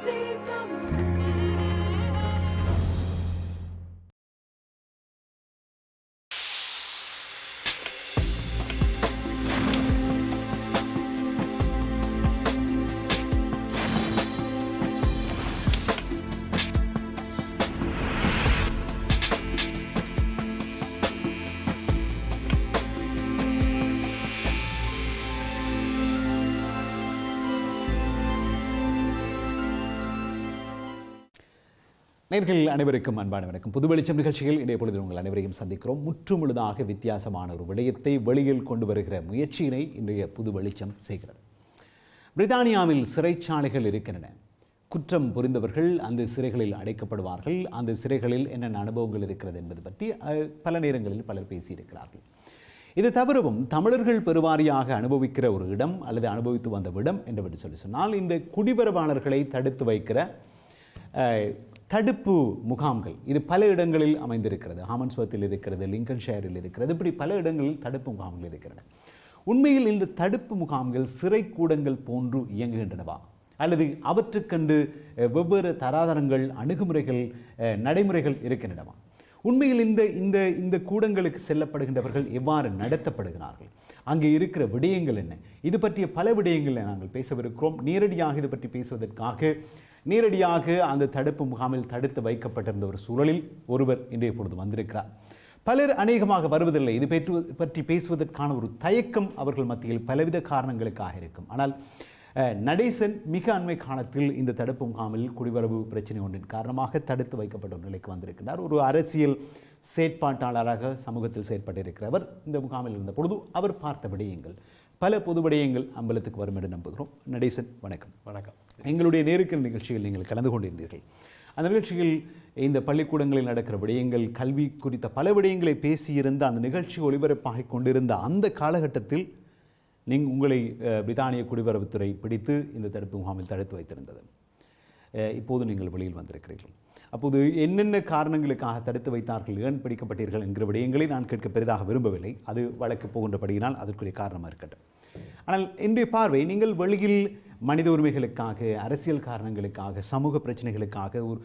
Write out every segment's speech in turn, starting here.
See the moon. நேர்கள் அனைவருக்கும் அன்பான வணக்கம். புது வெளிச்சம் நிகழ்ச்சியில் இதே பொழுது உங்கள் அனைவரையும் சந்திக்கிறோம். முற்றுமுழுதாக வித்தியாசமான ஒரு விடயத்தை வெளியில் கொண்டு வருகிற முயற்சியினை இன்றைய புது வெளிச்சம் செய்கிறது. பிரித்தானியாவில் சிறைச்சாலைகள் இருக்கின்றன. குற்றம் புரிந்தவர்கள் அந்த சிறைகளில் அடைக்கப்படுவார்கள். அந்த சிறைகளில் என்னென்ன அனுபவங்கள் இருக்கிறது என்பது பற்றி பல நேரங்களில் பலர் பேசியிருக்கிறார்கள். இது தவிரவும் தமிழர்கள் பெருவாரியாக அனுபவிக்கிற ஒரு இடம் அல்லது அனுபவித்து வந்த இடம் என்று சொல்லி சொன்னால் இந்த குடிபரவாளர்களை தடுத்து வைக்கிற தடுப்பு முகாம்கள். இது பல இடங்களில் அமைந்திருக்கிறது. ஹாமன்ஸ்வத்தில் இருக்கிறது லிங்கன் ஷேரில் இருக்கிறது. இப்படி பல இடங்களில் தடுப்பு முகாம்கள் இருக்கிறன உண்மையில் இந்த தடுப்பு முகாம்கள் சிறை கூடங்கள் போன்று இயங்குகின்றனவா? அல்லது அவற்றுக்கண்டு வெவ்வேறு தராதரங்கள் அணுகுமுறைகள் நடைமுறைகள் இருக்கின்றனவா? உண்மையில் இந்த இந்த இந்த கூடங்களுக்கு செல்லப்படுகின்றவர்கள் எவ்வாறு நடத்தப்படுகிறார்கள்? அங்கே இருக்கிற விடயங்கள் என்ன? இது பற்றிய பல விடயங்களை நாங்கள் பேசவிருக்கிறோம். நேரடியாக இது பற்றி பேசுவதற்காக நேரடியாக அந்த தடுப்பு முகாமில் தடுத்து வைக்கப்பட்டிருந்த ஒரு சூழலில் ஒருவர் இன்றைய பொழுது வந்திருக்கிறார். பலர் அநேகமாக வருவதில்லை. இது பற்றி பற்றி பேசுவதற்கான ஒரு தயக்கம் அவர்கள் மத்தியில் பலவித காரணங்களுக்காக இருக்கும். ஆனால் நடேசன் மிக அண்மை காலத்தில் இந்த தடுப்பு முகாமில் குடிவரவு பிரச்சனை ஒன்றின் காரணமாக தடுத்து வைக்கப்பட்ட ஒரு நிலைக்கு வந்திருக்கிறார். ஒரு அரசியல் செயற்பாட்டாளராக சமூகத்தில் செயற்பட்டிருக்கிறவர். இந்த முகாமில் இருந்த பொழுது அவர் பார்த்த விடயங்கள். பல பொது விடயங்கள் அம்பலத்துக்கு வரும் என்று நம்புகிறோம். நடேசன் வணக்கம். வணக்கம். எங்களுடைய நேருக்கல் நிகழ்ச்சியில் நீங்கள் கலந்து கொண்டிருந்தீர்கள். அந்த நிகழ்ச்சியில் இந்த பள்ளிக்கூடங்களில் நடக்கிற விடயங்கள் கல்வி குறித்த பல விடயங்களை பேசியிருந்த அந்த நிகழ்ச்சி ஒளிபரப்பாகிக் கொண்டிருந்த அந்த காலகட்டத்தில் நீங்கள் உங்களை பிரித்தானிய குடிவரவுத்துறை பிடித்து இந்த தடுப்பு முகாமில் தடுத்து வைத்திருந்தது. இப்போது நீங்கள் வெளியில் வந்திருக்கிறீர்கள். அப்போது என்னென்ன காரணங்களுக்காக தடுத்து வைத்தார்கள் ஏன் பிடிக்கப்பட்டீர்கள் என்கிற விடயங்களை நான் கேட்க பெரிதாக விரும்பவில்லை. அது வழக்கு போகின்றபடியினால் அதற்குரிய காரணமாக இருக்கட்டும். ஆனால் என்னுடைய பார்வை நீங்கள் வெளியில் மனித உரிமைகளுக்காக அரசியல் காரணங்களுக்காக சமூக பிரச்சனைகளுக்காக ஒரு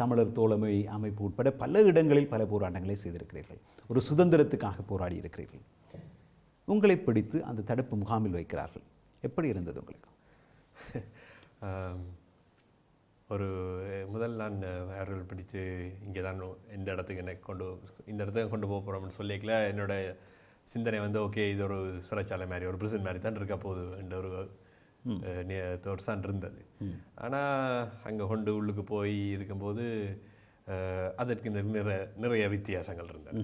தமிழர் தோழமை அமைப்பு உட்பட பல இடங்களில் பல போராட்டங்களை செய்திருக்கிறீர்கள். ஒரு சுதந்திரத்துக்காக போராடி இருக்கிறீர்கள் உங்களை பிடித்து அந்த தடுப்பு முகாமில் வைக்கிறார்கள். எப்படி இருந்தது உங்களுக்கு? ஒரு முதல் நான் அருள் பிடிச்சு இங்கே தான் இந்த இடத்துக்கு என்னை கொண்டு இந்த இடத்துக்கு கொண்டு போக போகிறோம்னு சொல்லிக்கல. என்னோட சிந்தனை வந்து ஓகே இது ஒரு சிறைச்சாலை மாதிரி ஒரு பிரிசன் மாதிரி தான் இருக்க போகுது. என்ற ஒரு தோற்சான் இருந்தது. ஆனால் அங்கே கொண்டு உள்ளுக்கு போய் இருக்கும்போது அதற்கு நிற- நிற நிறைய வித்தியாசங்கள் இருந்தது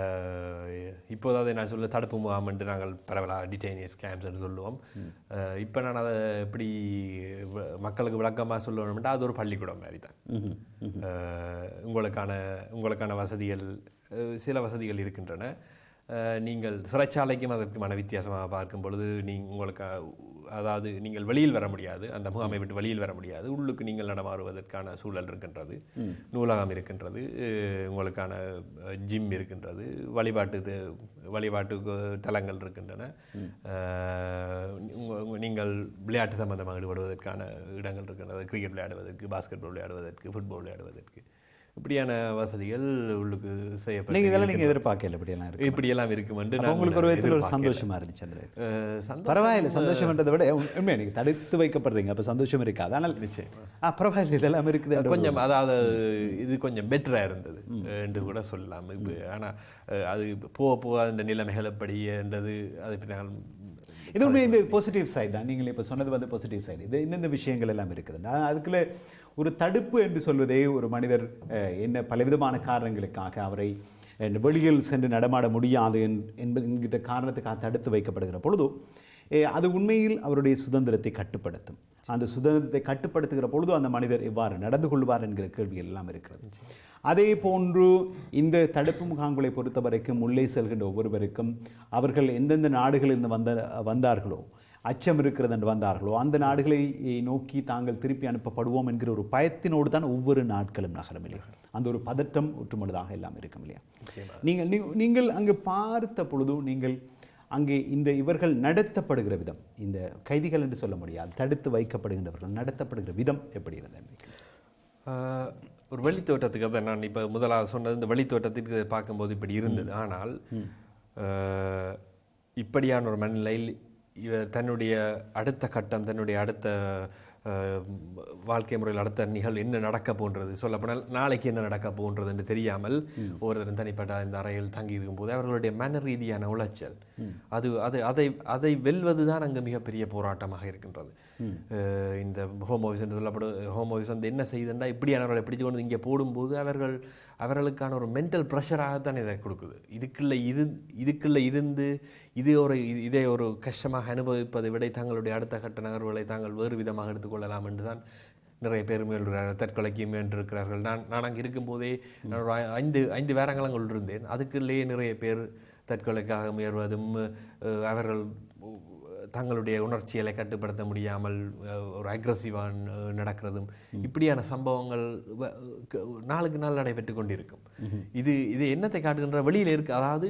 அஹ், இப்போதாவது நான் சொல்ல தடுப்பு முகாம் என்று நாங்கள் பரவலாக டிடைனியஸ் கேம்ப்ஸ் என்று சொல்லுவோம் இப்போ நான் அதை எப்படி மக்களுக்கு விளக்கமாக சொல்லணும்னா அது ஒரு பள்ளிக்கூடம் மாதிரி தான் உங்களுக்கான உங்களுக்கான வசதிகள் சில வசதிகள் இருக்கின்றன நீங்கள் சிறைச்சாலைக்கும் அதற்குமான வித்தியாசமாக பார்க்கும் பொழுது நீங்கள் உங்களுக்கு அதாவது நீங்கள் வெளியில் வர முடியாது. அந்த முகாமை விட்டு வெளியில் வர முடியாது. உள்ளுக்கு நீங்கள் நடமாறுவதற்கான சூழல் இருக்கின்றது. நூலகம் இருக்கின்றது. உங்களுக்கான ஜிம் இருக்கின்றது. வழிபாட்டு வழிபாட்டு தலங்கள் இருக்கின்றன. நீங்கள் விளையாட்டு சம்பந்தமாக ஈடுபடுவதற்கான இடங்கள் இருக்கின்றது. கிரிக்கெட் விளையாடுவதற்கு பாஸ்கெட் பால் விளையாடுவதற்கு ஃபுட்பால் விளையாடுவதற்கு. இப்படியான வசதிகள் உள்ளுக்கு செய்யப்பட்டு நீங்கள் இதெல்லாம் நீங்கள் எதிர்பார்க்கல இப்படியெல்லாம் இருக்கு இப்படியெல்லாம் இருக்கும் நான் உங்களுக்கு ஒரு விதத்தில் ஒரு எதிர்பார்க்கல. சந்தோஷமா இருந்துச்சு அந்த பரவாயில்ல சந்தோஷம்ன்றதை விட உண்மையா நீங்கள் தடுத்து வைக்கப்படுறீங்க அப்போ சந்தோஷம் இருக்காது. ஆனால் நிச்சயமா. ஆ பரவாயில்ல இதெல்லாம் இருக்குது கொஞ்சம் அதாவது இது கொஞ்சம் பெட்டராக இருந்தது என்று கூட சொல்லலாம். இப்போ ஆனால் அது போக போக அந்த நிலைமைகள் எப்படி என்றது அது பின்னால் இது உண்மை இந்த பாசிட்டிவ் சைடு தான். நீங்கள் இப்போ சொன்னது வந்து பாசிட்டிவ் சைடு இது இந்தந்த விஷயங்கள் எல்லாம் இருக்குது. நான் அதுக்குள்ள ஒரு தடுப்பு என்று சொல்வதே ஒரு மனிதர் என்ன பலவிதமான காரணங்களுக்காக அவரை வெளியில் சென்று நடமாட முடியாது என்- என்பது என்கிற காரணத்துக்காக தடுத்து வைக்கப்படுகிற பொழுது அது உண்மையில் அவருடைய சுதந்திரத்தை கட்டுப்படுத்தும். அந்த சுதந்திரத்தை கட்டுப்படுத்துகிற பொழுது அந்த மனிதர் எவ்வாறு நடந்து கொள்வார் என்கிற கேள்விகள் எல்லாம் இருக்கிறது. அதே போன்று இந்த தடுப்பு முகாம்களை பொறுத்த வரைக்கும் உள்ளே செல்கின்ற ஒவ்வொருவருக்கும் அவர்கள் எந்தெந்த நாடுகளிலிருந்து வந்த வந்தார்களோ அச்சம் இருக்கிறது என்று வந்தார்களோ அந்த நாடுகளை நோக்கி தாங்கள் திருப்பி அனுப்பப்படுவோம் என்கிற ஒரு பயத்தினோடு தான் ஒவ்வொரு நாட்களும் நகரும் இல்லையா? அந்த ஒரு பதட்டம் ஒற்றுமுள்ளதாக எல்லாம் இருக்கும் இல்லையா? நீங்கள் நீங்கள் அங்கு பார்த்த பொழுது நீங்கள் அங்கே இந்த இவர்கள் நடத்தப்படுகிற விதம் இந்த கைதிகள் என்று சொல்ல முடியாது தடுத்து வைக்கப்படுகின்றவர்கள் நடத்தப்படுகிற விதம் எப்படி இருந்தது? ஒரு வெளித்தோட்டத்துக்கு தான் நான் இப்போ முதலாவது சொன்னது இந்த வெளித்தோட்டத்துக்கு இதை பார்க்கும்போது இப்படி இருந்தது. ஆனால் இப்படியான ஒரு மனநிலையில் இவர் தன்னுடைய அடுத்த கட்டம் தன்னுடைய அடுத்த வாழ்க்கை முறையில் அடுத்த நிகழ்வு என்ன நடக்க போன்றது? சொல்லப்போனால் நாளைக்கு என்ன நடக்க போன்றது என்று தெரியாமல் ஒவ்வொருத்தரும் தனிப்பட்ட இந்த அறையில் தங்கி இருக்கும்போது அவர்களுடைய மன ரீதியான உளைச்சல் அது அது அதை அதை வெல்வது தான் அங்கே மிகப்பெரிய போராட்டமாக இருக்கின்றது. இந்த ஹோம் ஆஃபீஸ் என்று சொல்லப்படும் ஹோம் ஆஃபீஸ் வந்து என்ன செய்யுதுன்னா இப்படியானவர்களை பிடித்து கொண்டு இங்கே போடும்போது அவர்கள் அவர்களுக்கான ஒரு மென்டல் ப்ரெஷராகத்தான் இதை கொடுக்குது. இதுக்குள்ளே இரு இதுக்குள்ளே இருந்து இது ஒரு இதை ஒரு கஷ்டமாக அனுபவிப்பதை விட தங்களுடைய அடுத்த கட்ட நகர்வுகளை தாங்கள் வேறு விதமாக எடுத்துக்கொள்ளலாம் என்று தான் நிறைய பேர் முயல்கிறார்கள் தற்கொலைக்கு முயன்றிருக்கிறார்கள். நான் நான் அங்கே இருக்கும்போதே நான் ஒரு ஐந்து ஐந்து வேரங்களங்கள் இருந்தேன். அதுக்குள்ளேயே நிறைய பேர் தற்கொலைக்காக முயல்வதும் அவர்கள் தங்களுடைய உணர்ச்சிகளை கட்டுப்படுத்த முடியாமல் ஒரு அக்ரஸிவாக நடக்கிறதும் இப்படியான சம்பவங்கள் நாளுக்கு நாள் நடைபெற்று கொண்டிருக்கும். இது இது என்னத்தை காட்டுகின்ற வெளியில் இருக்கு அதாவது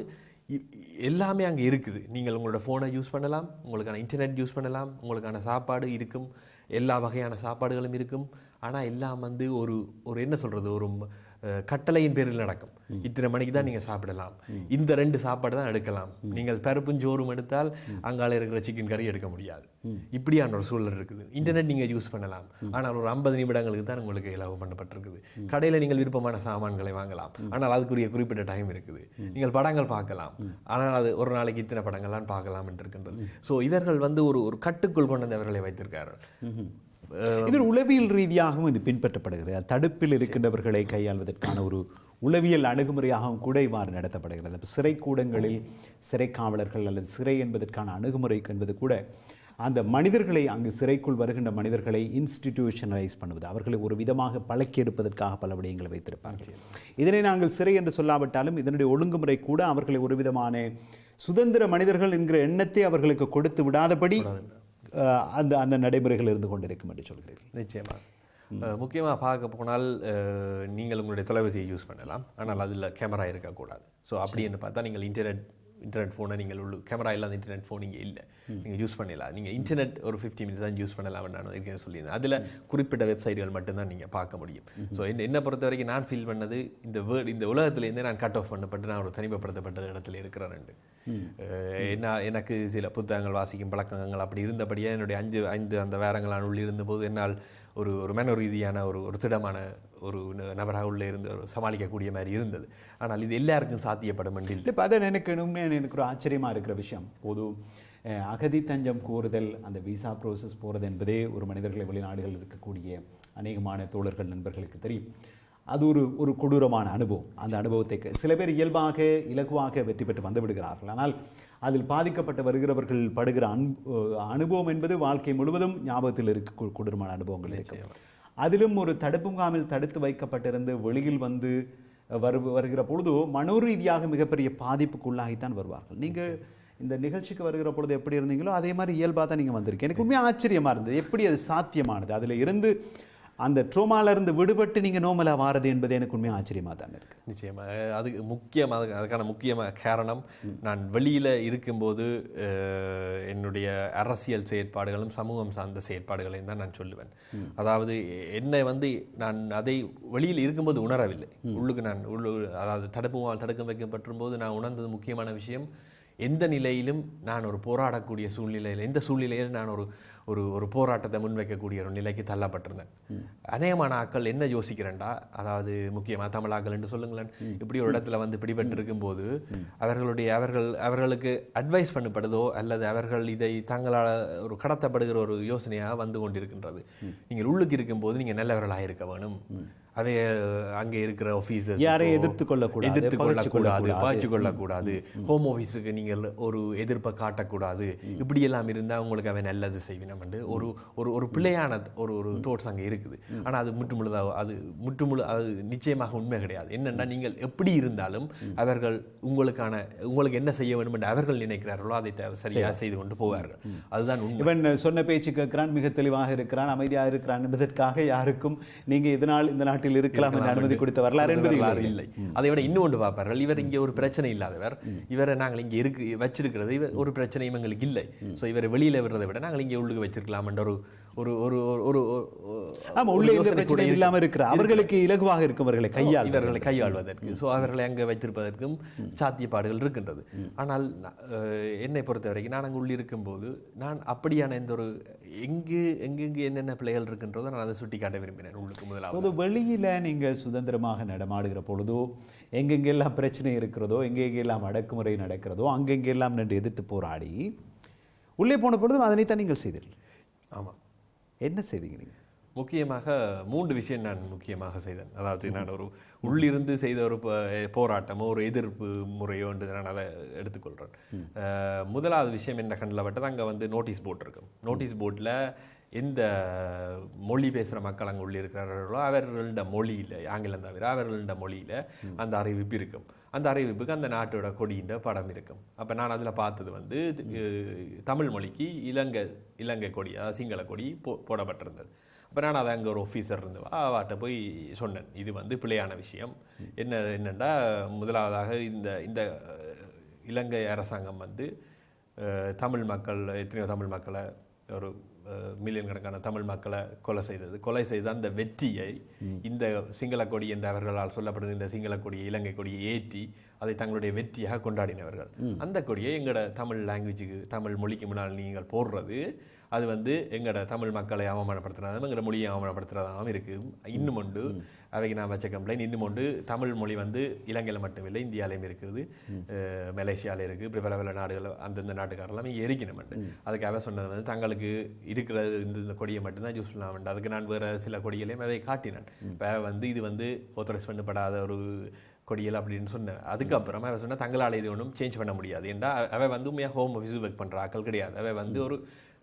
எல்லாமே அங்கே இருக்குது. நீங்கள் உங்களோட ஃபோனை யூஸ் பண்ணலாம் உங்களுக்கான இன்டர்நெட் யூஸ் பண்ணலாம் உங்களுக்கான சாப்பாடு இருக்கும் எல்லா வகையான சாப்பாடுகளும் இருக்கும். ஆனால் எல்லாம் வந்து ஒரு ஒரு என்ன சொல்கிறது ஒரு கட்டளையின் பேரில் நடக்கும். இத்தனை மணிக்கு தான் நீங்கள் சாப்பிடலாம். இந்த ரெண்டு சாப்பாடு தான் எடுக்கலாம். நீங்கள் பருப்பும் சோறும் எடுத்தால் அங்கால இருக்கிற சிக்கன் கறி எடுக்க முடியாது. இப்படியான ஒரு சூழல் இருக்குது. இன்டர்நெட் நீங்கள் யூஸ் பண்ணலாம். ஆனால் ஒரு ஐம்பது நிமிடங்களுக்கு தான் உங்களுக்கு இலவு பண்ணப்பட்டிருக்குது. கடையில் நீங்கள் விருப்பமான சாமான்களை வாங்கலாம். ஆனால் அதுக்குரிய குறிப்பிட்ட டைம் இருக்குது. நீங்கள் படங்கள் பார்க்கலாம். ஆனால் அது ஒரு நாளைக்கு இத்தனை படங்கள்லாம் பார்க்கலாம் என்று இருக்கின்றது ஸோ இவர்கள் வந்து ஒரு ஒரு கட்டுக்குள் கொண்டு வந்தவர்களை வைத்திருக்கார்கள் இது ஒரு உளவியல் ரீதியாகவும் இது பின்பற்றப்படுகிறது. தடுப்பில் இருக்கின்றவர்களை கையாள்வதற்கான ஒரு உளவியல் அணுகுமுறையாகவும் கூட இவ்வாறு நடத்தப்படுகிறது. சிறை கூடங்களில் சிறை காவலர்கள் அல்லது சிறை என்பதற்கான அணுகுமுறை என்பது கூட அந்த மனிதர்களை அங்கு சிறைக்குள் வருகின்ற மனிதர்களை இன்ஸ்டிடியூஷனலைஸ் பண்ணுவது அவர்களை ஒரு விதமாக பழக்கி எடுப்பதற்காக பல விடயங்களை வைத்திருப்பார்கள். இதனை நாங்கள் சிறை என்று சொல்லாவிட்டாலும் இதனுடைய ஒழுங்குமுறை கூட அவர்களை ஒரு விதமான சுதந்திர மனிதர்கள் என்கிற எண்ணத்தை அவர்களுக்கு கொடுத்து விடாதபடி அந்த அந்த நடைமுறைகள் இருந்து கொண்டிருக்கும் என்று சொல்கிறீர்கள். நிச்சயமா. முக்கியமாக பார்க்க போனால் நீங்கள் உங்களுடைய தொலைபேசியை யூஸ் பண்ணலாம். ஆனால் அதில் கேமரா இருக்கக்கூடாது. ஸோ அப்படின்னு பார்த்தா நீங்கள் இன்டர்நெட் இன்டர்நெட் ஃபோனை நீங்கள் உள்ள கேமரா இல்லாத இன்டர்நெட் ஃபோன் இங்கே இல்லை. நீங்கள் யூஸ் பண்ணலாம். நீங்கள் இன்டர்நெட் ஒரு ஃபிஃப்டி மினிட்ஸ் தான் யூஸ் பண்ணலாம் நான் ஏற்கனவே சொல்லியிருந்தேன். அதில் குறிப்பிட்ட வெப்சைட்டுகள் மட்டும்தான் நீங்கள் பார்க்க முடியும். ஸோ என்ன என்னை பொறுத்த வரைக்கும் நான் ஃபீல் பண்ணது இந்த வேர்ட் இந்த உலகத்துலேருந்தே நான் கட் ஆஃப் பண்ணப்பட்டு நான் ஒரு தனிமைப்படுத்தப்பட்ட இடத்துல இருக்கிறேன் என்ன எனக்கு சில புத்தகங்கள் வாசிக்கும் பழக்கங்கள் அப்படி இருந்தபடியே என்னுடைய அஞ்சு ஐந்து அந்த வேரங்களான உள்ளே இருந்தபோது என்னால் ஒரு ஒரு மன ரீதியான ஒரு ஒரு திடமான ஒரு நபராக உள்ளே இருந்து ஒரு சமாளிக்கக்கூடிய மாதிரி இருந்தது. ஆனால் இது எல்லாருக்கும் சாத்தியப்படும் என்று இப்போ அதை நினைக்கணும்னு எனக்கு ஒரு ஆச்சரியமாக இருக்கிற விஷயம். பொது அகதி தஞ்சம் கோருதல் அந்த விசா ப்ரோசஸ் போகிறது என்பதே ஒரு மனிதர்களை வெளிநாடுகளில் இருக்கக்கூடிய அநேகமான தோழர்கள் நண்பர்களுக்கு தெரியும். அது ஒரு ஒரு கொடூரமான அனுபவம். அந்த அனுபவத்தை சில பேர் இயல்பாக இலகுவாக வெற்றி பெற்று வந்து விடுகிறார்கள். ஆனால் அதில் பாதிக்கப்பட்டு வருகிறவர்கள் படுகிற அன்பு அனுபவம் என்பது வாழ்க்கை முழுவதும் ஞாபகத்தில் இருக்க கொடூரமான அனுபவங்கள் இருக்கு அதிலும் ஒரு தடுப்பு முகாமில் தடுத்து வைக்கப்பட்டிருந்து வெளியில் வந்து வரு வருகிற பொழுது மனோரீதியாக மிகப்பெரிய பாதிப்புக்குள்ளாகித்தான் வருவார்கள். நீங்க இந்த நிகழ்ச்சிக்கு வருகிற பொழுது எப்படி இருந்தீங்களோ அதே மாதிரி இயல்பாக தான் நீங்கள் வந்திருக்கீங்க. எனக்கு உண்மையாக ஆச்சரியமா இருந்தது. எப்படி அது சாத்தியமானது? அதுல இருந்து அந்த ட்ரோமால இருந்து விடுபட்டு நீங்க நோமலா வாரது என்பது எனக்கு உண்மையாக ஆச்சரியமா தான் இருக்கு. நிச்சயமா. அஹ் அதுக்கு முக்கியம் அதுக்கு அதுக்கான முக்கியமான காரணம் நான் வெளியில் இருக்கும்போது என்னுடைய அரசியல் செயற்பாடுகளும் சமூகம் சார்ந்த செயற்பாடுகளையும் தான் நான் சொல்லுவேன். அதாவது என்னை வந்து நான் அதை வெளியில் இருக்கும்போது உணரவில்லை. உள்ளுக்கு நான் உள்ளு அதாவது தடுப்பு முகாம் தடுக்க வைக்கப்பட்டிரும்போது நான் உணர்ந்தது முக்கியமான விஷயம் எந்த நிலையிலும் நான் ஒரு போராடக்கூடிய சூழ்நிலையில் எந்த சூழ்நிலையில் நான் ஒரு ஒரு ஒரு போராட்டத்தை முன்வைக்கக்கூடிய ஒரு நிலைக்கு தள்ளப்பட்டிருந்தேன். அநேகமான ஆக்கள் என்ன யோசிக்கிறேன்டா? அதாவது முக்கியமாக தமிழாக்கள் என்று சொல்லுங்களேன். இப்படி ஒரு இடத்துல வந்து பிடிபட்டு இருக்கும்போது அவர்களுடைய அவர்கள் அவர்களுக்கு அட்வைஸ் பண்ணப்படுதோ அல்லது அவர்கள் இதை தங்களால் ஒரு கடத்தப்படுகிற ஒரு யோசனையாக வந்து கொண்டிருக்கின்றது. நீங்கள் உள்ளுக்கு இருக்கும்போது நீங்கள் நல்லவர்களாக இருக்க வேணும். அவை அங்கே இருக்கிற ஆஃபீஸர்ஸ் யாரையும் எதிர்த்துக் கொள்ளக்கூடாது, எதிர்த்து கொள்ளக்கூடாது. பாய்ச்சி கொள்ளக்கூடாது ஹோம் ஆஃபீஸுக்கு நீங்கள் ஒரு எதிர்ப்பை காட்டக்கூடாது. இப்படி எல்லாம் இருந்தால் உங்களுக்கு அவன் நல்லது செய்வினா காட்டினோம் ஒரு ஒரு ஒரு பிழையான ஒரு ஒரு தோட்ஸ் அங்கே இருக்குது. ஆனால் அது முற்றுமுழுதாக அது முற்றுமுழு அது நிச்சயமாக உண்மை கிடையாது. என்னென்னா நீங்கள் எப்படி இருந்தாலும் அவர்கள் உங்களுக்கான உங்களுக்கு என்ன செய்ய வேண்டும் என்று அவர்கள் நினைக்கிறார்களோ அதை சரியாக செய்து கொண்டு போவார்கள். அதுதான் உண்மை. இவன் சொன்ன பேச்சு கேட்கிறான் மிக தெளிவாக இருக்கிறான் அமைதியாக இருக்கிறான் என்பதற்காக யாருக்கும் நீங்க இதனால் இந்த நாட்டில் இருக்கலாம் என்ற அனுமதி கொடுத்த வரலாறு என்பது இல்லை. அதை விட இன்னும் ஒன்று பார்ப்பார்கள். இவர் இங்கே ஒரு பிரச்சனை இல்லாதவர். இவரை நாங்கள் இங்கே இருக்கு வச்சிருக்கிறது. இவர் ஒரு பிரச்சனையும் எங்களுக்கு இல்லை. ஸோ இவரை வெளியில விடுறதை விட நாங்கள் இங்கே உள்ளுக்கு வச்சிருக்கலாம் என்ற ஒரு ஒரு ஒரு ஒரு- ஒரு ஒரு- ஆமா ஒரு உள்ளே இந்த யோசனை கூட. இல்லாம இருக்கிற அவர்களுக்கு இலகுவாக இருக்கும் அவர்களை கையால் இவர்களை கையாள்வதற்கு ஸோ அவர்களை அங்கே வைத்திருப்பதற்கும் சாத்தியப்பாடுகள் இருக்கின்றது. ஆனால் என்னை பொறுத்த வரைக்கும் நான் அங்கே உள்ளிருக்கும் போது நான் அப்படியான எந்த ஒரு எங்கு எங்கெங்கு என்னென்ன பிள்ளைகள் இருக்கின்றதோ நான் அதை சுட்டி காட்ட விரும்பினேன் உங்களுக்கு முதலாவது. வெளியில நீங்க சுதந்திரமாக நடமாடுகிற பொழுதோ எங்கெங்கெல்லாம் பிரச்சனை இருக்கிறதோ எங்கெங்கெல்லாம் அடக்குமுறை நடக்கிறதோ அங்கெங்கெல்லாம் நின்று எதிர்த்து போராடி உள்ளே போன பொழுதும் அதனைத்தான் நீங்கள் செய்தீர்கள். ஆமாம் என்ன செய்தீங்க நீங்க? முக்கியமாக மூன்று விஷயம் நான் முக்கியமாக செய்தேன். அதாவது நான் ஒரு உள்ளிருந்து செய்த ஒரு போராட்டமோ ஒரு எதிர்ப்பு முறையோ என்று நான் அதை எடுத்துக்கொள்கிறேன் முதலாவது விஷயம் என்ன கண்ணில் பட்டது அங்கே வந்து நோட்டீஸ் போர்ட் இருக்கும். நோட்டீஸ் போர்டில் எந்த மொழி பேசுகிற மக்கள் அங்கே உள்ளே இருக்கிறார்களோ அவர்களோட மொழியில் ஆங்கிலம் தவிர அவர்களோட மொழியில் அந்த அறிவிப்பு இருக்கும். அந்த அறிவிப்புக்கு அந்த நாட்டோட கொடியின் படம் இருக்கும். அப்போ நான் அதில் பார்த்தது வந்து தமிழ் மொழிக்கு இலங்கை இலங்கை கொடி அதாவது சிங்கள கொடி போ போடப்பட்டிருந்தது. அப்போ நான் அதை அங்கே ஒரு ஆஃபீஸர் இருந்து அவாட்ட போய் சொன்னேன். இது வந்து பிழையான விஷயம். என்ன என்னென்னா முதலாவதாக இந்த இந்த இலங்கை அரசாங்கம் வந்து தமிழ் மக்கள் எத்தனையோ தமிழ் மக்களை ஒரு மில்லியன் கணக்கான தமிழ் மக்களை கொலை செய்தது. கொலை செய்த அந்த வெற்றியை இந்த சிங்கள கொடி என்று அவர்களால் சொல்லப்படுது. இந்த சிங்கள கொடியை இலங்கை கொடியை ஏற்றி அதை தங்களுடைய வெற்றியாக கொண்டாடினவர்கள். அந்த கொடியை எங்களோட தமிழ் லாங்குவேஜுக்கு தமிழ் மொழிக்கு முன்னால் நீங்கள் போடுறது அது வந்து எங்களோட தமிழ் மக்களை அவமானப்படுத்துறதாகவும் எங்களோட மொழியை அவமானப்படுத்துறதாகவும் இருக்கு. இன்னும் உண்டு. அவைக்கு நான் வச்ச கம்ப்ளைண்ட் இன்னும் உண்டு. தமிழ் மொழி வந்து இலங்கையில் மட்டுமில்லை இந்தியாலையும் இருக்குது. அஹ் மலேசியால இருக்குது இப்படி பல பல நாடுகள் அந்தந்த நாட்டுக்காரெல்லாம் இங்கே எரிக்கணும் அதுக்கு அவ சொன்னது வந்து தங்களுக்கு இருக்கிற இந்த இந்த கொடியை மட்டும்தான் யூஸ் பண்ணலாம் அதுக்கு நான் வேற சில கொடிகளையும் அவை காட்டினேன். இப்போ வந்து இது வந்து ஆத்தரைஸ் பண்ணப்படாத ஒரு கொடியல் அப்படின்னு சொன்னேன் அதுக்கப்புறமா அவ சொன்னா தங்களால் இது ஒன்றும் சேஞ்ச் பண்ண முடியாது. ஏன்டா அவ வந்து உண்மையாக ஹோம் ஆஃபீஸ் ஒர்க் பண்ணுற ஆக்கள் கிடையாது. அவ வந்து ஒரு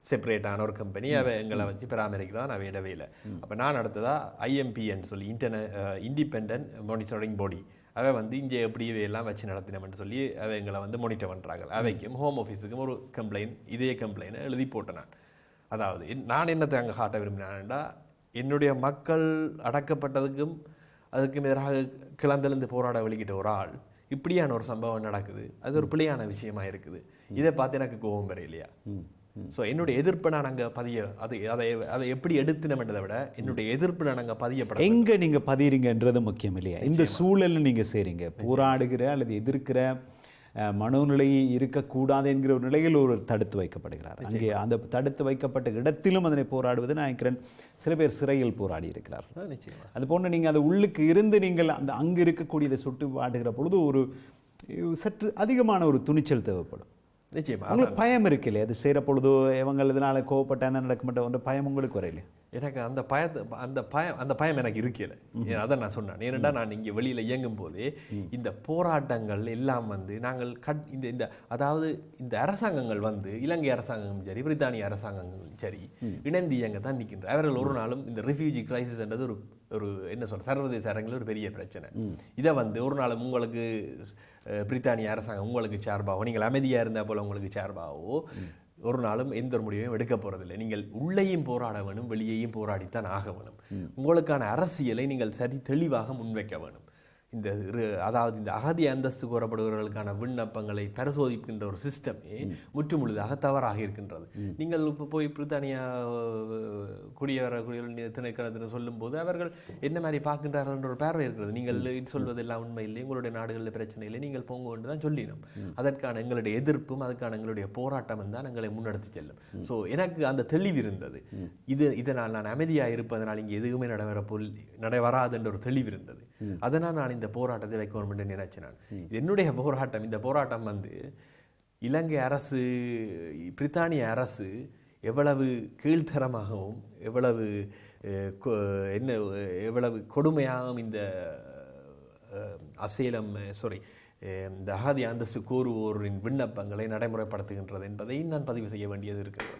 செப்பரேட்டான ஒரு கம்பெனி அவ எங்களை வச்சு பராமரிக்கிறதா நான் இடவேல அப்போ நான் அடுத்ததா ஐஎம்பின்னு சொல்லி இன்டர்நெ இண்டிபெண்ட் மானிட்டரிங் பாடி அவ வந்து இங்கே எப்படி இவையெல்லாம் வச்சு நடத்தினோம்னு சொல்லி அவ எங்களை வந்து மானிட்டர் பண்ணுறாங்க அவைக்கும் ஹோம் ஆஃபீஸுக்கும் ஒரு கம்ப்ளைண்ட் இதே கம்ப்ளைண்ட் எழுதி போட்டேன் நான். அதாவது நான் என்னத்தை அங்கே காட்ட விரும்பினேன்டா என்னுடைய மக்கள் அடக்கப்பட்டதுக்கும் அதுக்கும் எதிராக கிளந்தெழுந்து போராட வெளிக்கிட்ட ஒரு ஆள். இப்படியான ஒரு சம்பவம் நடக்குது. அது ஒரு பிழையான விஷயமா இருக்குது. இதை பார்த்து எனக்கு கோபம் வர இல்லையா? ஸோ என்னுடைய எதிர்ப்பை நான் அங்கே பதிய அது அதை அதை எப்படி எடுத்துனோம்ன்றதை விட என்னுடைய எதிர்ப்பு நான் அங்கே பதியப்பட எங்க நீங்க பதிறீங்கன்றது முக்கியம் இல்லையா? இந்த சூழல்ல நீங்க செய்றீங்க. போராடுகிற அல்லது எதிர்க்கிற மனோநிலை இருக்கக்கூடாது என்கிற ஒரு நிலையில் ஒரு தடுத்து வைக்கப்படுகிறார். அங்கே அந்த தடுத்து வைக்கப்பட்ட இடத்திலும் அதனை போராடுவது நான் நினைக்கிறேன் சில பேர் சிறையில் போராடி இருக்கிறார் அது போன்று நீங்கள் அது உள்ளுக்கு இருந்து நீங்கள் அந்த அங்கு இருக்கக்கூடியதை சுட்டு வாடுகிற பொழுது ஒரு சற்று அதிகமான ஒரு துணிச்சல் தேவைப்படும். நிச்சயமா. உங்களுக்கு பயம் இருக்கு இல்லையா அது செய்கிற பொழுதோ இவங்க இதனால கோவப்பட்ட என்ன நடக்க மாட்டோம் பயம் உங்களுக்கு வரையில எனக்கு அந்த பயத்தை அந்த பயம் அந்த பயம் எனக்கு இருக்கல. அதை நான் சொன்னேன். ஏனெண்டா நான் இங்கே வெளியில் இயங்கும் போதே இந்த போராட்டங்கள் எல்லாம் வந்து நாங்கள் கட் இந்த இந்த அதாவது இந்த அரசாங்கங்கள் வந்து இலங்கை அரசாங்கம் சரி பிரித்தானிய அரசாங்கங்களும் சரி இணைந்து இயங்க தான் நிற்கின்ற அவர்கள் ஒரு நாளும் இந்த ரிஃப்யூஜி கிரைசிஸ்ன்றது ஒரு ஒரு என்ன சொல்ற சர்வதேச அரங்கில் ஒரு பெரிய பிரச்சனை. இதை வந்து ஒரு நாள் உங்களுக்கு பிரித்தானிய அரசாங்கம் உங்களுக்கு சார்பாகவோ நீங்கள் அமைதியாக இருந்தா போல உங்களுக்கு சார்பாகவோ ஒரு நாளும் எந்த ஒரு முடிவையும் எடுக்க போறதில்லை. நீங்கள் உள்ளேயும் போராட வேணும் வெளியேயும் போராடித்தான் ஆக வேணும். உங்களுக்கான அரசியலை நீங்கள் சரி தெளிவாக முன்வைக்க வேணும். இந்த அதாவது இந்த அகதி அந்தஸ்து கோரப்படுபவர்களுக்கான விண்ணப்பங்களை பரிசோதிக்கின்ற ஒரு சிஸ்டமே முற்றுமுழுதாக தவறாக இருக்கின்றது. நீங்கள் இப்போ போய் பிரித்தானியா குடியேற திணைக்களத்தில் சொல்லும்போது அவர்கள் என்ன மாதிரி பார்க்கின்றார்கள் என்ற ஒரு பார்வை இருக்கிறது. நீங்கள் சொல்வதெல்லாம் உண்மை இல்லை உங்களுடைய நாடுகளில் பிரச்சனை இல்லை நீங்கள் போங்க என்று தான் சொல்லினோம். அதற்கான எங்களுடைய எதிர்ப்பும் அதுக்கான எங்களுடைய போராட்டம் தான் எங்களை முன்னெடுத்து செல்லும். ஸோ எனக்கு அந்த தெளிவு இருந்தது. இது இதனால் நான் அமைதியாக இருப்பதனால் இங்கே எதுவுமே நடைபெற பொருள் நடைபெறாது என்ற ஒரு தெளிவு இருந்தது. அதனால் நான் இந்த போராட்டத்தை வைக்கணும் நினைச்சேன் நான் இது என்னுடைய போராட்டம் இந்த போராட்டம் வந்து இலங்கை அரசு பிரித்தானிய அரசு எவ்வளவு கீழ்த்தரமாகவும் எவ்வளவு என்ன எவ்வளவு கொடுமையாகவும் இந்த அசேலம் சாரி இந்த அகாதி அந்தஸ்து கோருவோரின் விண்ணப்பங்களை நடைமுறைப்படுத்துகின்றது என்பதை நான் பதிவு செய்ய வேண்டியது இருக்கிறது.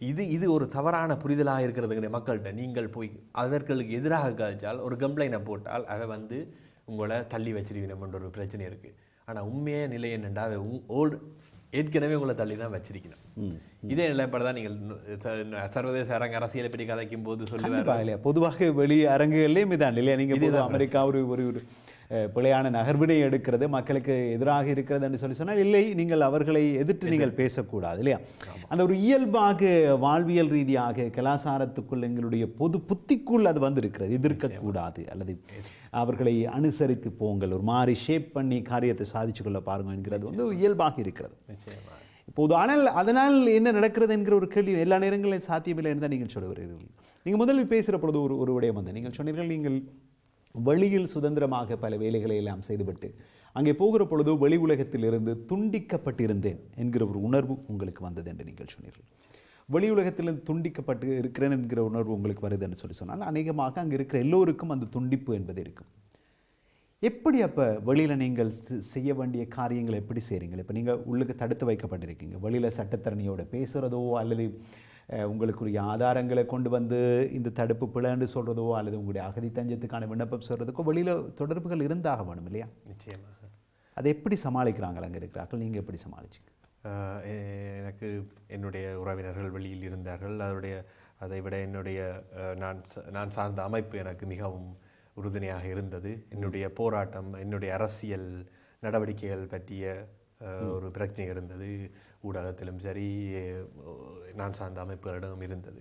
இது இது ஒரு தவறான புரிதலாக இருக்கிறதுங்க மக்கள்கிட்ட நீங்கள் போய் அவர்களுக்கு எதிராக கழிச்சால் ஒரு கம்ப்ளைண்டை போட்டால் அவ வந்து உங்களை தள்ளி வச்சிருக்கணும்ன்ற ஒரு பிரச்சனை இருக்குது ஆனால் உண்மையே நிலை என்னென்றா அவ ஓல்டு ஏற்கனவே உங்களை தள்ளி தான் வச்சிருக்கணும் இதே நிலைப்பாடு தான் நீங்கள் சர்வதேச அரங்க அரசியலை பற்றி கதைக்கும் போது இல்லையா? பொதுவாக வெளி அரங்குகள்லேயும் இதான் இல்லையா நீங்க பொதுவா அமெரிக்கா ஒரு ஒரு பிழையான நகர்வினை எடுக்கிறது மக்களுக்கு எதிராக இருக்கிறது என்று சொல்லி சொன்னால் இல்லை நீங்கள் அவர்களை எதிர்த்து நீங்கள் பேசக்கூடாது இல்லையா? அந்த ஒரு இயல்பாக வாழ்வியல் ரீதியாக கலாச்சாரத்துக்குள் எங்களுடைய பொது புத்திக்குள் அது வந்து இருக்கிறது எதிர்க்கக்கூடாது அல்லது அவர்களை அனுசரித்து போங்கள். ஒரு மாதிரி ஷேப் பண்ணி காரியத்தை சாதிச்சு கொள்ள பாருங்க என்கிறது வந்து இயல்பாக இருக்கிறது. இப்போது ஆனால் அதனால் என்ன நடக்கிறது என்கிற ஒரு கேள்வி எல்லா நேரங்களிலும் சாத்தியமில்லை என்று தான் நீங்கள் சொல்ல வருகிறீர்கள். நீங்கள் முதலில் பேசுகிற பொழுது ஒரு ஒரு விடயம் வந்து நீங்கள் சொன்னீர்கள் நீங்கள் வெளியில் சுதந்திரமாக பல வேலைகளை எல்லாம் செய்துவிட்டு அங்கே போகிற பொழுது வெளி உலகத்திலிருந்து துண்டிக்கப்பட்டிருந்தேன் என்கிற ஒரு உணர்வு உங்களுக்கு வந்தது என்று நீங்கள் சொன்னீர்கள். வெளி உலகத்திலிருந்து துண்டிக்கப்பட்டு இருக்கிறேன் என்கிற உணர்வு உங்களுக்கு வருது என்று சொல்லி சொன்னால் அநேகமாக அங்கே இருக்கிற எல்லோருக்கும் அந்த துண்டிப்பு என்பது இருக்கும். எப்படி அப்போ வெளியில் நீங்கள் செய்ய வேண்டிய காரியங்களை எப்படி செய்கிறீங்க இப்போ நீங்கள் உள்ளுக்கு தடுத்து வைக்கப்பட்டிருக்கீங்க. வெளியில் சட்டத்தரணியோட பேசுகிறதோ அல்லது உங்களுக்குரிய ஆதாரங்களை கொண்டு வந்து இந்த தடுப்பு பிழைன்னு சொல்கிறதோ அல்லது உங்களுடைய அகதி தஞ்சத்துக்கான விண்ணப்பம் சொல்கிறதுக்கோ வெளியில் தொடர்புகள் இருந்தாக வேணும் இல்லையா? நிச்சயமாக. அதை எப்படி சமாளிக்கிறாங்க அங்கே இருக்கிறார்கள்? நீங்கள் எப்படி சமாளிச்சிங்க? எனக்கு என்னுடைய உறவினர்கள் வெளியில் இருந்தார்கள். அதனுடைய அதை விட என்னுடைய நான் நான் சார்ந்த அமைப்பு எனக்கு மிகவும் உறுதுணையாக இருந்தது. என்னுடைய போராட்டம் என்னுடைய அரசியல் நடவடிக்கைகள் பற்றிய ஒரு பிரச்சனை இருந்தது. ஊடகத்திலும் சரி நான் சார்ந்த அமைப்புகளிடம் இருந்தது.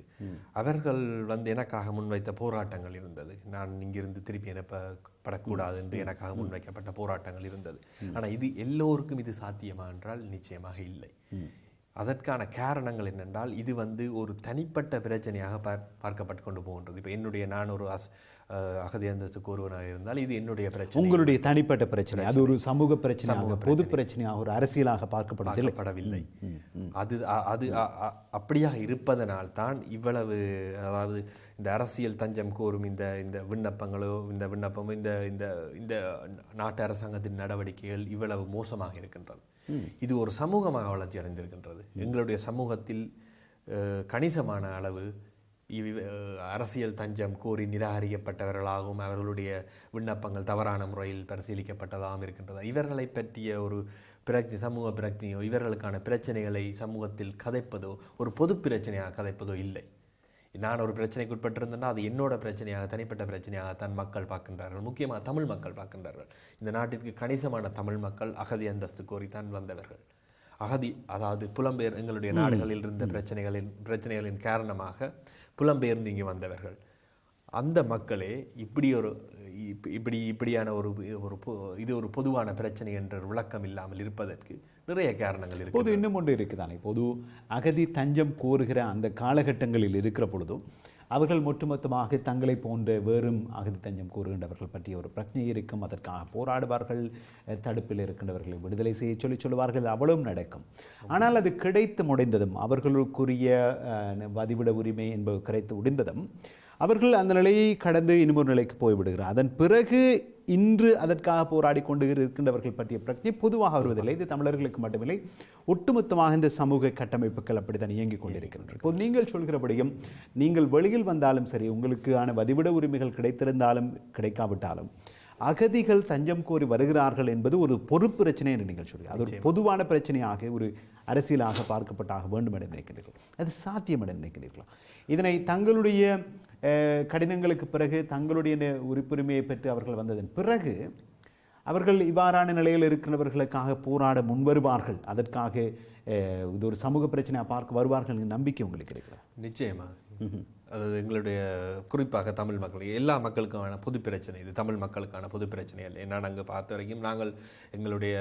அவர்கள் வந்து எனக்காக முன்வைத்த போராட்டங்கள் இருந்தது. நான் இங்கிருந்து திருப்பி அனுப்பப்படக்கூடாது என்று எனக்காக முன்வைக்கப்பட்ட போராட்டங்கள் இருந்தது. ஆனால் இது எல்லோருக்கும் இது சாத்தியமா என்றால் நிச்சயமாக இல்லை. அதற்கான காரணங்கள் என்னென்றால் இது வந்து ஒரு தனிப்பட்ட பிரச்சனையாக பார் பார்க்கப்பட்டு கொண்டு போகின்றது. இப்போ என்னுடைய நான் ஒரு அஸ் அஹ், அகதி அந்தஸ்துக்கு ஒருவனாக இருந்தால் இது என்னுடைய பிரச்சனை. உங்களுடைய தனிப்பட்ட பிரச்சனை. அது ஒரு சமூக பிரச்சனையாக பொது பிரச்சனையாக ஒரு அரசியலாக பார்க்கப்படவில்லை. அது அது அப்படியாக இருப்பதனால் தான் இவ்வளவு அதாவது இந்த அரசியல் தஞ்சம் கோரும் இந்த இந்த விண்ணப்பங்களோ இந்த விண்ணப்பமோ இந்த இந்த இந்த நாட்டு அரசாங்கத்தின் நடவடிக்கைகள் இவ்வளவு மோசமாக இருக்கின்றது. இது ஒரு சமூகமாக வளர்ச்சி அடைந்திருக்கின்றது. எங்களுடைய சமூகத்தில் கணிசமான அளவு அரசியல் தஞ்சம் கோரி நிராகரிக்கப்பட்டவர்களாகவும் அவர்களுடைய விண்ணப்பங்கள் தவறான முறையில் பரிசீலிக்கப்பட்டதாகவும் இருக்கின்றது. இவர்களை பற்றிய ஒரு பிரச்சனை சமூக பிரச்சனையோ இவர்களுக்கான பிரச்சனைகளை சமூகத்தில் கதைப்பதோ ஒரு பொது பிரச்சனையாக கதைப்பதோ இல்லை. நான் ஒரு பிரச்சனைக்கு உட்பட்டிருந்தேன்னா அது என்னோட பிரச்சனையாக தனிப்பட்ட பிரச்சனையாக தான் மக்கள் பார்க்கின்றார்கள். முக்கியமாக தமிழ் மக்கள் பார்க்கின்றார்கள். இந்த நாட்டிற்கு கணிசமான தமிழ் மக்கள் அகதி அந்தஸ்து கோரித்தான் வந்தவர்கள். அகதி அதாவது புலம்பெயர் எங்களுடைய நாடுகளில் இருந்த பிரச்சனைகளின் பிரச்சனைகளின் காரணமாக புலம்பெயர்ந்து இங்கே வந்தவர்கள். அந்த மக்களே இப்படி ஒரு இப்- இப்படி இப்படியான ஒரு ஒரு இது ஒரு பொதுவான பிரச்சனை என்ற விளக்கம் இல்லாமல் இருப்பதற்கு நிறைய காரணங்கள் இருக்கு இப்போது இன்னும் ஒன்று இருக்குதானே பொது அகதி தஞ்சம் கோருகிற அந்த காலகட்டங்களில் இருக்கிற பொழுதும் அவர்கள் ஒட்டுமொத்தமாக தங்களை போன்ற வேறும் அகதி தஞ்சம் கூறுகின்றவர்கள் பற்றிய ஒரு பிரச்சனை இருக்கும். அதற்காக போராடுவார்கள் தடுப்பில் இருக்கின்றவர்களை விடுதலை செய்ய சொல்லி சொல்லுவார்கள். அவ்வளவும் நடக்கும். ஆனால் அது கிடைத்து முடிந்ததும் அவர்களுக்குரிய வதிவிட உரிமை என்பது கிடைத்து முடிந்ததும் அவர்கள் அந்த நிலையை கடந்து இன்னொரு நிலைக்கு போய்விடுகிறார். அதன் பிறகு இன்று அதற்காக போராடி கொண்டு இருக்கின்றவர்கள் பற்றிய பிரச்சனை பொதுவாக வருவதில்லை. இது தமிழர்களுக்கு மட்டுமில்லை. ஒட்டுமொத்தமாக இந்த சமூக கட்டமைப்புகள் அப்படித்தான் இயங்கிக் கொண்டிருக்கின்றன. இப்போது நீங்கள் சொல்கிறபடியும் நீங்கள் வெளியில் வந்தாலும் சரி உங்களுக்கான வதிவிட உரிமைகள் கிடைத்திருந்தாலும் கிடைக்காவிட்டாலும் அகதிகள் தஞ்சம் கோரி வருகிறார்கள் என்பது ஒரு பொறுப்பு பிரச்சனை என்று நீங்கள் சொல்கிறீர்கள். அது ஒரு பொதுவான பிரச்சனையாக ஒரு அரசியலாக பார்க்கப்பட்டாக வேண்டும் என நினைக்கிறீர்கள் அது சாத்தியம் என நினைக்கிறீர்களா இதனை தங்களுடைய கடினங்களுக்கு பிறகு தங்களுடைய உறுப்புரிமையை பெற்று அவர்கள் வந்ததன் பிறகு அவர்கள் இவ்வாறான நிலையில் இருக்கிறவர்களுக்காக போராட முன்வருவார்கள். அதற்காக இது ஒரு சமூக பிரச்சனையாக பார்க்க வருவார்கள் என்ற நம்பிக்கை உங்களுக்கு இருக்கிறதா? நிச்சயமா. அதாவது எங்களுடைய குறிப்பாக தமிழ் மக்கள் எல்லா மக்களுக்கான பொது பிரச்சனை இது. தமிழ் மக்களுக்கான பொது பிரச்சனை இல்லை ஏன்னா நாங்கள் பார்த்த வரைக்கும் நாங்கள் எங்களுடைய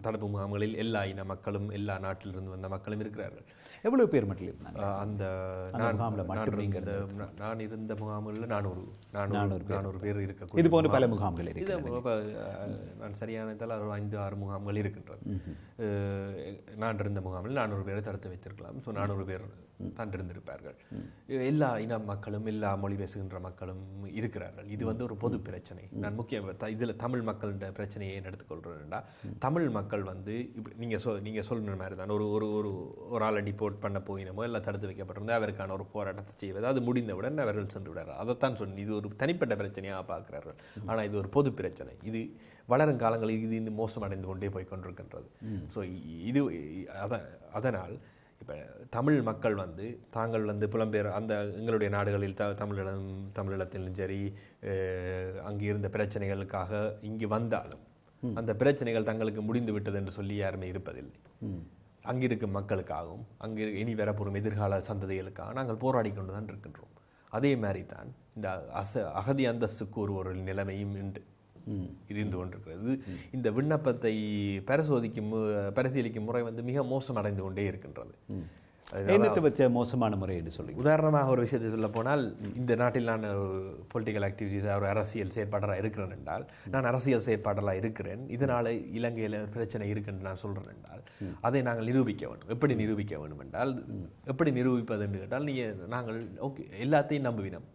தடுப்பு முகாம்களில் எல்லா இன மக்களும் எல்லா நாட்டிலிருந்து வந்த மக்களும் இருக்கிறார்கள். எவ்வளவு பேர் மட்டும் இருந்தாங்க? அந்த முகாம்ல மட்டும் நான் இருந்த முகாம்களில் நானூறு நானூறு நானூறு பேர் இருக்க இது போன்ற பல முகாம்கள் இருக்கு நான் சரியான இதில் ஒரு ஐந்து ஆறு முகாம்கள் இருக்கின்றது நான் இருந்த முகாமில் நானூறு பேரை தடுத்து வைத்திருக்கலாம். ஸோ நானூறு பேர் தான் இருந்திருப்பார்கள் எல்லா இன மக்களும் எல்லா மொழி பேசுகின்ற மக்களும் இருக்கிறார்கள். இது வந்து ஒரு பொது பிரச்சனை. நான் முக்கிய இதுல தமிழ் மக்கள்ன்ற பிரச்சனையை ஏன் எடுத்துக்கொள்றேன்டா தமிழ் மக்கள் வந்து இப்ப நீங்க சொல் நீங்க சொல்ற மாதிரி தான். ஒரு ஒரு ஒரு ஒரு ஆளை டிபோர்ட் பண்ண போயினமோ எல்லாம் தடுத்து வைக்கப்பட்டிருந்தா அவருக்கான ஒரு போராட்டத்தை செய்வது அது முடிந்தவுடன் அவர்கள் சென்று விடுறார்கள் அதைத்தான் சொன்னேன் இது ஒரு தனிப்பட்ட பிரச்சனையாக பார்க்கிறார்கள். ஆனா இது ஒரு பொது பிரச்சனை. இது வளரும் காலங்களில் இது இன்னும் மோசமடைந்து கொண்டே போய் கொண்டிருக்கின்றது. ஸோ இது அத அதனால் இப்போ தமிழ் மக்கள் வந்து தாங்கள் வந்து புலம்பெயர் அந்த எங்களுடைய நாடுகளில் த தமிழீழம் தமிழீழத்திலும் சரி அங்கே இருந்த பிரச்சனைகளுக்காக இங்கு வந்தாலும் அந்த பிரச்சனைகள் தங்களுக்கு முடிந்து விட்டது என்று சொல்லி யாருமே இருப்பதில்லை. அங்கிருக்கும் மக்களுக்காகவும் அங்கு இனி வரப்போகும் எதிர்கால சந்ததிகளுக்காக நாங்கள் போராடி கொண்டு தான் இருக்கின்றோம். அதே மாதிரி தான் இந்த அச அகதி அந்தஸ்துக்கு ஒரு ஒரு நிலைமையும் உண்டு இருந்து கொண்டிருக்கிறது. இந்த விண்ணப்பத்தை பரிசோதிக்கும் பரிசீலிக்கும் முறை வந்து மிக மோசமடைந்து கொண்டே இருக்கின்றது. என்னத்தை வச்ச மோசமான முறை என்று சொல்லி உதாரணமாக ஒரு விஷயத்தை சொல்ல போனால் இந்த நாட்டில் நான் பொலிட்டிக்கல் ஆக்டிவிட்டீஸ் ஒரு அரசியல் செயற்பாடலாக இருக்கிறேன் என்றால் நான் அரசியல் செயற்பாடலாக இருக்கிறேன். இதனால இலங்கையில் பிரச்சனை இருக்குன்னு நான் சொல்றேன் என்றால் அதை நாங்கள் நிரூபிக்க வேண்டும். எப்படி நிரூபிக்க வேண்டும் என்றால் எப்படி நிரூபிப்பது என்று கேட்டால் நீங்கள் நாங்கள் ஓகே எல்லாத்தையும் நம்புவினோம்.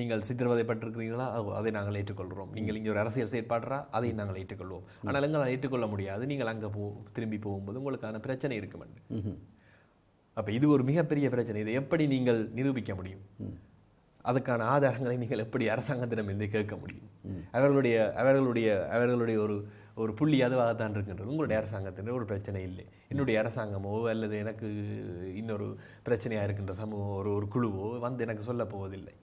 நீங்கள் சித்திரவதைப்பட்டிருக்கிறீங்களா அதை நாங்கள் ஏற்றுக்கொள்கிறோம். நீங்கள் இங்கே ஒரு அரசியல் செயற்பாடுறா அதை நாங்கள் ஏற்றுக்கொள்வோம். ஆனால் எங்களால் ஏற்றுக்கொள்ள முடியாது. நீங்கள் அங்கே போ திரும்பி போகும்போது உங்களுக்கான பிரச்சனை இருக்கும் அப்ப இது ஒரு மிகப்பெரிய பிரச்சனை. இதை எப்படி நீங்கள் நிரூபிக்க முடியும்? அதுக்கான ஆதாரங்களை நீங்கள் எப்படி அரசாங்கத்திடம் இருந்து கேட்க முடியும்? அவர்களுடைய அவர்களுடைய அவர்களுடைய ஒரு ஒரு புள்ளி அதுவாகத்தான் இருக்கின்றது. உங்களுடைய அரசாங்கத்தின் ஒரு பிரச்சனை இல்லை. என்னுடைய அரசாங்கமோ அல்லது எனக்கு இன்னொரு பிரச்சனையாக இருக்கின்ற சமூகம் ஒரு ஒரு குழுவோ வந்து எனக்கு சொல்ல போவதில்லை.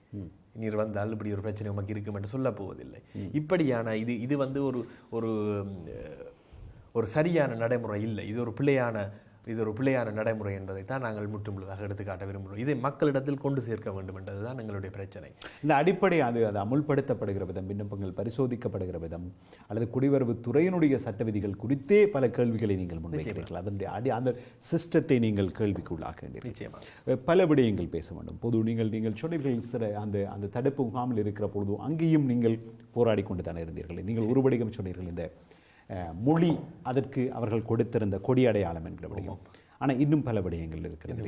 நீர் வந்தால் இப்படி ஒரு பிரச்சனை உமக்கு இருக்கும் என்று சொல்ல போவதில்லை. இப்படியான இது இது வந்து ஒரு ஒரு ஒரு சரியான நடைமுறை இல்லை. இது ஒரு பிழையான இது ஒரு பிழையான நடைமுறை என்பதை தான் நாங்கள் முற்றுமுழுதாக எடுத்துக்காட்ட விரும்புகிறோம். இதை மக்களிடத்தில் கொண்டு சேர்க்க வேண்டும் என்பதுதான் எங்களுடைய பிரச்சனை. இந்த அடிப்படை அது அது அமுல்படுத்தப்படுகிற விதம் விண்ணப்பங்கள் பரிசோதிக்கப்படுகிற விதம் அல்லது குடிவரவு துறையினுடைய சட்ட விதிகள் குறித்தே பல கேள்விகளை நீங்கள் முன்வைக்கிறீர்கள். அதனுடைய அடி அந்த சிஸ்டத்தை நீங்கள் கேள்விக்கு உள்ளாக்குகின்றீர்கள் நிச்சயமா. பல விடயங்கள் பேச வேண்டும். பொது நீங்கள் நீங்கள் சொன்னீர்கள் சிற அந்த அந்த தடுப்பு முகாமில் இருக்கிற பொழுது அங்கேயும் நீங்கள் போராடி கொண்டு தானே இருந்தீர்கள். நீங்கள் ஒரு விடயம் சொன்னீர்கள் இந்த மொழி அதற்கு அவர்கள் கொடுத்திருந்த கொடி அடையாளம் என்கிற விடயம். ஆனால் இன்னும் பல விடயங்கள் இருக்கிறது?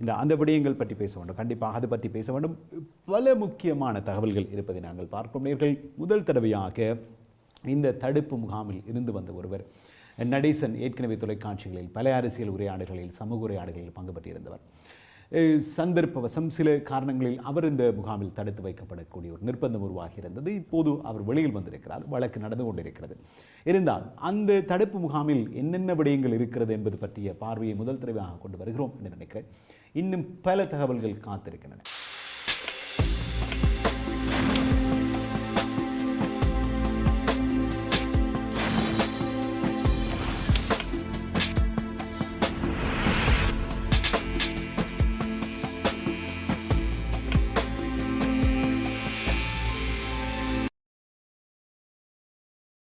இந்த அந்த விடயங்கள் பற்றி பேச வேண்டும். கண்டிப்பாக அது பற்றி பேச வேண்டும். பல முக்கியமான தகவல்கள் இருப்பதை நாங்கள் பார்ப்போம் நேர்கள். முதல் தடவையாக இந்த தடுப்பு முகாமில் இருந்து வந்த ஒருவர் நடேசன் ஏற்கனவே தொலைக்காட்சிகளில் பல அரசியல் உரையாடல்களில் சமூக உரையாடல்களில் பங்கு பெற்றிருந்தவர். சந்தர்ப்பவசம் சில காரணங்களில் அவர் இந்த முகாமில் தடுத்து வைக்கப்படக்கூடிய ஒரு நிர்பந்தம் உருவாகி இருந்தது இப்போது அவர் வெளியில் வந்திருக்கிறார். வழக்கு நடந்து கொண்டிருக்கிறது. இருந்தால் அந்த தடுப்பு முகாமில் என்னென்ன விடயங்கள் இருக்கிறது என்பது பற்றிய பார்வையை முதல் தடவையாக கொண்டு வருகிறோம் என்று நினைக்கிறேன். இன்னும் பல தகவல்கள் காத்திருக்கின்றன.